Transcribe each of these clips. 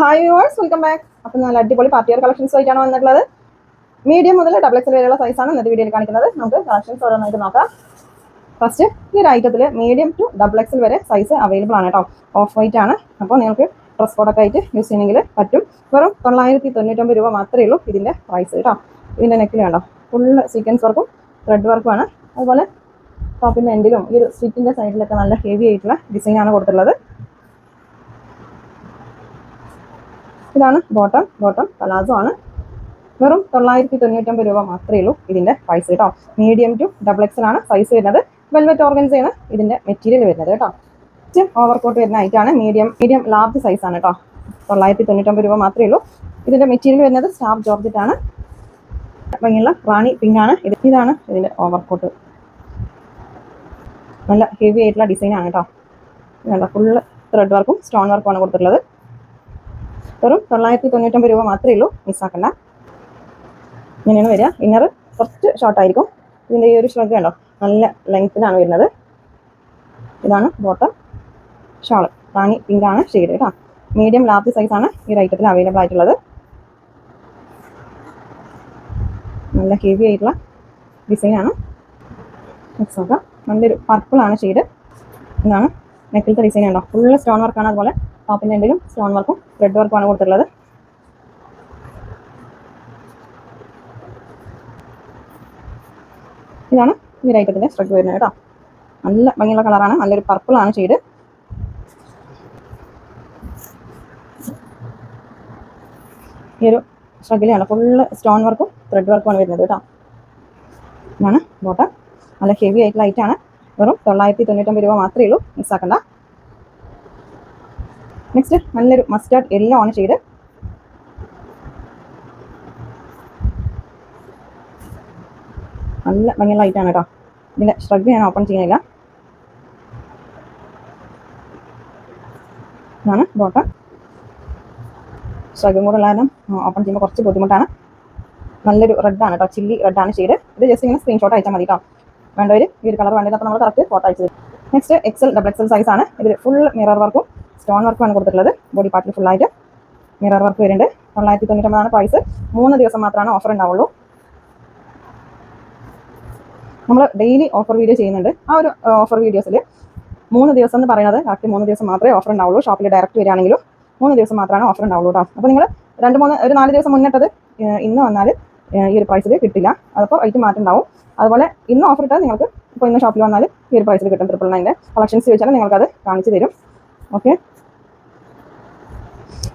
Hi viewers welcome back അപ്പം നല്ല അടിപൊളി പാർട്ടി വെയർ കളക്ഷൻസ് ആയിട്ടാണ് വന്നിട്ടുള്ളത്. മീഡിയം മുതൽ ഡബിൾ എക്സൽ വരെയുള്ള സൈസാണ് ഇന്നത്തെ വീഡിയോയിൽ കാണിക്കുന്നത്. നമുക്ക് കളക്ഷൻസ് ഓരോന്നായിട്ട് നോക്കാം. ഫസ്റ്റ് ഈ ഒരു ഐറ്റത്തിൽ മീഡിയം ടു ഡബിൾ എക്സൽ വരെ സൈസ് അവൈലബിൾ ആണ് കേട്ടോ. ഓഫ് വൈറ്റ് ആണ്. അപ്പോൾ നിങ്ങൾക്ക് ഡ്രസ് കോഡൊക്കെ ആയിട്ട് യൂസ് ചെയ്യണമെങ്കിൽ പറ്റും. വെറും തൊള്ളായിരത്തി തൊണ്ണൂറ്റൊമ്പത് രൂപ മാത്രമേ ഉള്ളൂ ഇതിന്റെ പ്രൈസ് കേട്ടോ. ഇതിന്റെ നെക്കിൽ കണ്ടോ? ഫുള്ള് സീക്വൻസ് വർക്കും ത്രെഡ് വർക്കുമാണ് അതുപോലെ ടോപ്പിന്റെ എൻഡിലും ഈ ഒരു സ്റ്റിച്ചിന്റെ സൈഡിലൊക്കെ നല്ല ഹെവി ആയിട്ടുള്ള ഡിസൈനാണ് കൊടുത്തിട്ടുള്ളത്. ഇതാണ് ബോട്ടം ബോട്ടം പലാസോ ആണ്. വെറും തൊള്ളായിരത്തി തൊണ്ണൂറ്റൊമ്പത് രൂപ മാത്രമേ ഉള്ളൂ ഇതിന്റെ പ്രൈസ് കേട്ടോ. മീഡിയം ടു ഡബിൾ എക്സൽ ആണ് സൈസ് വരുന്നത്. വെൽവെറ്റ് ഓർഗൻസ് ആണ് ഇതിന്റെ മെറ്റീരിയൽ വരുന്നത് കേട്ടോ. ഓവർ കോട്ട് വരുന്ന ഐറ്റാണ് മീഡിയം മീഡിയം ലാർജ് സൈസ് ആണ് കേട്ടോ. തൊള്ളായിരത്തി തൊണ്ണൂറ്റൊമ്പത് രൂപ മാത്രമേ ഉള്ളൂ. ഇതിന്റെ മെറ്റീരിയൽ വരുന്നത് സ്റ്റാഫ് ജോർജറ്റ് ആണ്. ഭംഗിയുള്ള റാണി പിങ് ആണ്. ഇത് ഇതാണ് ഇതിന്റെ ഓവർ കോട്ട് നല്ല ഹെവി ആയിട്ടുള്ള ഡിസൈൻ ആണ് കേട്ടോ. ഫുള്ള് ത്രെഡ് വർക്കും സ്റ്റോൺ വർക്കും ആണ് കൊടുത്തിട്ടുള്ളത്. വെറും തൊള്ളായിരത്തി തൊണ്ണൂറ്റൊമ്പത് രൂപ മാത്രമേ ഉള്ളൂ മിസ്സാക്കണ്ട. ഇങ്ങനെയാണ് വരിക. ഇന്നർ കുറച്ച് ഷോർട്ടായിരിക്കും ഇതിന്റെ ഈ ഒരു ഷ്രഗ് കണ്ടോ? നല്ല ലെങ്ത്തിലാണ് വരുന്നത്. ഇതാണ് ബോട്ടം ഷാൾ റാണി പിങ്കാണ് ഷെയ്ഡ് കേട്ടോ മീഡിയം ലാർജ് സൈസാണ് ഈ ഐറ്റത്തിൽ അവൈലബിൾ ആയിട്ടുള്ളത്. നല്ല ഹെവി ആയിട്ടുള്ള ഡിസൈനാണ് നെക്സ്റ്റ് നോക്കാം. നല്ലൊരു പർപ്പിളാണ് ഷെയ്ഡ് ഇതാണ് നെക്കിലത്തെ ഡിസൈൻ ഉണ്ടോ ഫുള്ള് സ്റ്റോൺ വർക്കാണ് അതുപോലെ. ടോപ്പിന്റെ എന്തെങ്കിലും സ്റ്റോൺ വർക്കും ത്രെഡ് വർക്കുമാണ് കൊടുത്തിട്ടുള്ളത്. ഇതാണ് ഈ ഐറ്റത്തിന്റെ സ്ട്രഗ് വരുന്നത് കേട്ടോ. നല്ല ഭംഗിയുള്ള കളറാണ് നല്ലൊരു പർപ്പിളാണ് ഷെയ്ഡ്. ഈ ഒരു സ്ട്രഗിലാണ് ഫുള്ള് സ്റ്റോൺ വർക്കും ത്രെഡ് വർക്കുമാണ് വരുന്നത് കേട്ടോ. ഇതാണ് ബോട്ട നല്ല ഹെവി ആയിട്ടുള്ള ഐറ്റാണ് വെറും തൊള്ളായിരത്തി തൊണ്ണൂറ്റൊമ്പത് രൂപ മാത്രമേ ഉള്ളൂ മിസ്സാക്കണ്ട നെക്സ്റ്റ് നല്ലൊരു മസ്റ്റാർഡ് എല്ലാം ഓൺ ചെയ്ത്. നല്ല ഭംഗിയുള്ള ലൈറ്റാണ് കേട്ടോ. ഇതിന്റെ സ്ട്രഗ് ഞാൻ ഓപ്പൺ ചെയ്യുന്നില്ല. ഇതാണ് ബോട്ടം സ്ട്രഗും കൂടെ ഉള്ള കാരണം ഓപ്പൺ ചെയ്യുമ്പോൾ കുറച്ച് ബുദ്ധിമുട്ടാണ്. നല്ലൊരു റെഡാണ് കേട്ടോ ചില്ലി റെഡാണ് ഷെയ്ഡ് ഇത് ജസ്റ്റ് ഇങ്ങനെ സ്ക്രീൻഷോട്ട് അയച്ചാൽ മതി കേട്ടോ. വേണ്ടവർ ഈ ഒരു കളർ വേണ്ടത് അപ്പോൾ നമ്മൾ കറക്റ്റ് ഫോട്ടോ അയച്ചത് next XL double XL size ആണ്. ഇതിൽ ഫുൾ മിറർ വർക്കും സ്റ്റോൺ വർക്കുമാണ് കൊടുത്തിട്ടുള്ളത്. ബോഡി പാർട്ടിൽ ഫുള്ളായിട്ട് മിറർ വർക്ക് വരുന്നുണ്ട്. തൊള്ളായിരത്തി തൊണ്ണൂറ്റൊമ്പതാണ് പ്രൈസ് മൂന്ന് ദിവസം മാത്രമാണ് ഓഫർ ഉണ്ടാവുള്ളൂ. നമ്മൾ ഡെയിലി ഓഫർ വീഡിയോ ചെയ്യുന്നുണ്ട്. ആ ഒരു ഓഫർ വീഡിയോസിൽ മൂന്ന് ദിവസം എന്ന് പറയുന്നത് കറക്റ്റ് മൂന്ന് ദിവസം മാത്രമേ ഓഫർ ഉണ്ടാവുള്ളൂ. ഷോപ്പിൽ ഡയറക്റ്റ് വരികയാണെങ്കിലും മൂന്ന് ദിവസം മാത്രമാണ് ഓഫർ ഉണ്ടാവുള്ളൂ കേട്ടോ അപ്പോൾ നിങ്ങൾ രണ്ട് മൂന്ന് ഒരു നാല് ദിവസം മുന്നിട്ടത് ഇന്ന് വന്നാൽ ഈ ഒരു പ്രൈസിൽ കിട്ടില്ല. അതപ്പോൾ റേറ്റ് മാറ്റം ഉണ്ടാവും. അതുപോലെ ഇന്ന് ഓഫർ ഇട്ടാൽ നിങ്ങൾക്ക് ഇപ്പോൾ ഇന്ന് ഷോപ്പിൽ വന്നാൽ ഈ ഒരു പ്രൈസിൽ കിട്ടും. ട്രിപ്പിൾ നയന്റെ കളക്ഷൻസ് ചോദിച്ചാൽ നിങ്ങൾക്കത് കാണിച്ചു തരും. ഓക്കെ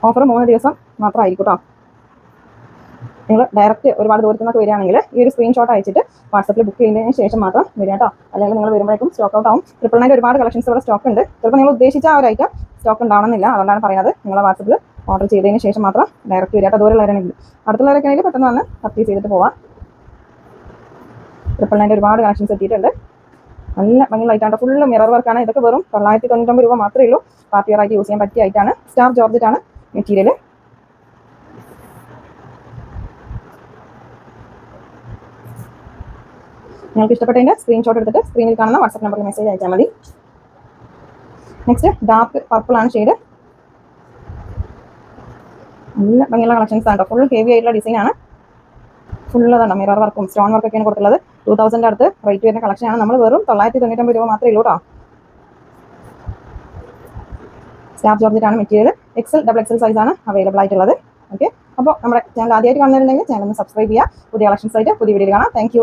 ഓഫർ മൂന്ന് ദിവസം മാത്രമായിരിക്കും കേട്ടോ നിങ്ങൾ ഡയറക്റ്റ് ഒരുപാട് ദൂരത്തു നിന്നൊക്കെ വരികയാണെങ്കിൽ ഈ ഒരു സ്ക്രീൻഷോട്ട് അയച്ചിട്ട് വാട്സപ്പിൽ ബുക്ക് ചെയ്യുന്നതിന് ശേഷം മാത്രം വരിക കേട്ടോ അല്ലെങ്കിൽ നിങ്ങൾ വരുമ്പോഴേക്കും സ്റ്റോക്ക് ഔട്ട് ആവും. ട്രിപ്പിൾ നയന്റെ ഒരുപാട് കളക്ഷൻസ് ഇവിടെ സ്റ്റോക്ക് ഉണ്ട്. ചിലപ്പോൾ നിങ്ങൾ ഉദ്ദേശിച്ച ആ ഒരു ഐറ്റം സ്റ്റോക്ക് ഉണ്ടാവണമെന്നില്ല. അതുകൊണ്ടാണ് പറയുന്നത് നിങ്ങൾ വാട്സപ്പിൽ ഓർഡർ ചെയ്തതിന് ശേഷം മാത്രം ഡയറക്റ്റ് വരിക കേട്ടോ ദൂരമുള്ളവരാണെങ്കിൽ അടുത്തുള്ളവരൊക്കെ ആണെങ്കിൽ പെട്ടെന്ന് വന്ന് പർച്ചേസ് ചെയ്തിട്ട് പോവാം. ട്രിപ്പിൾ നയന്റെ ഒരുപാട് കളക്ഷൻസ് എത്തിയിട്ടുണ്ട്. നല്ല ഭയങ്കര ലൈറ്റാണ് ഫുള്ള് മിറർ വർക്കാണ് ഇതൊക്കെ വെറും തൊള്ളായിരത്തി തൊണ്ണൂറ്റൊമ്പത് രൂപ മാത്രമേ ഉള്ളൂ. പാർട്ടി വെയർ യൂസ് ചെയ്യാൻ പറ്റിയ ഐറ്റാണ് സ്റ്റാർ ജോർജറ്റാണ് മെറ്റീരിയൽ നിങ്ങൾക്ക് ഇഷ്ടപ്പെട്ടതിന്റെ സ്ക്രീൻഷോട്ട് എടുത്തിട്ട് സ്ക്രീനിൽ കാണുന്ന വാട്സപ്പ് നമ്പറിൽ മെസ്സേജ് അയച്ചാൽ മതി. നെക്സ്റ്റ് ഡാർക്ക് പർപ്പിൾ ആണ് ഷെയ്ഡ് നല്ല ഭംഗിയുള്ള കളക്ഷൻസ് ആണ് ഫുൾ ഹെവി ആയിട്ടുള്ള ഡിസൈൻ ആണ്. ഫുൾ അതാണ് മിറർ വർക്കും സ്റ്റോൺ വർക്കൊക്കെയാണ് കൊടുത്തുള്ളത്. ടൂ തൗസൻഡ് അടുത്ത് റേറ്റ് വരുന്ന കളക്ഷൻ ആണ്. നമ്മൾ വെറും തൊള്ളായിരത്തി തൊണ്ണൂറ്റൊമ്പത് രൂപ മാത്രമേ ഉള്ളൂ കേട്ടോ staff georgette material. XL double XL size ആണ് അവൈലബിൾ ആയിട്ടുള്ളത്. ഓക്കെ അപ്പോൾ നമ്മുടെ ചാനൽ ആദ്യമായിട്ട് കാണുന്നവരുണ്ടെങ്കിൽ ചാനൽ ഒന്ന് സബ്സ്ക്രൈബ് ചെയ്യുക. പുതിയ കളക്ഷൻസ് ആയിട്ട് പുതിയ വീഡിയോ കാണാം. താങ്ക്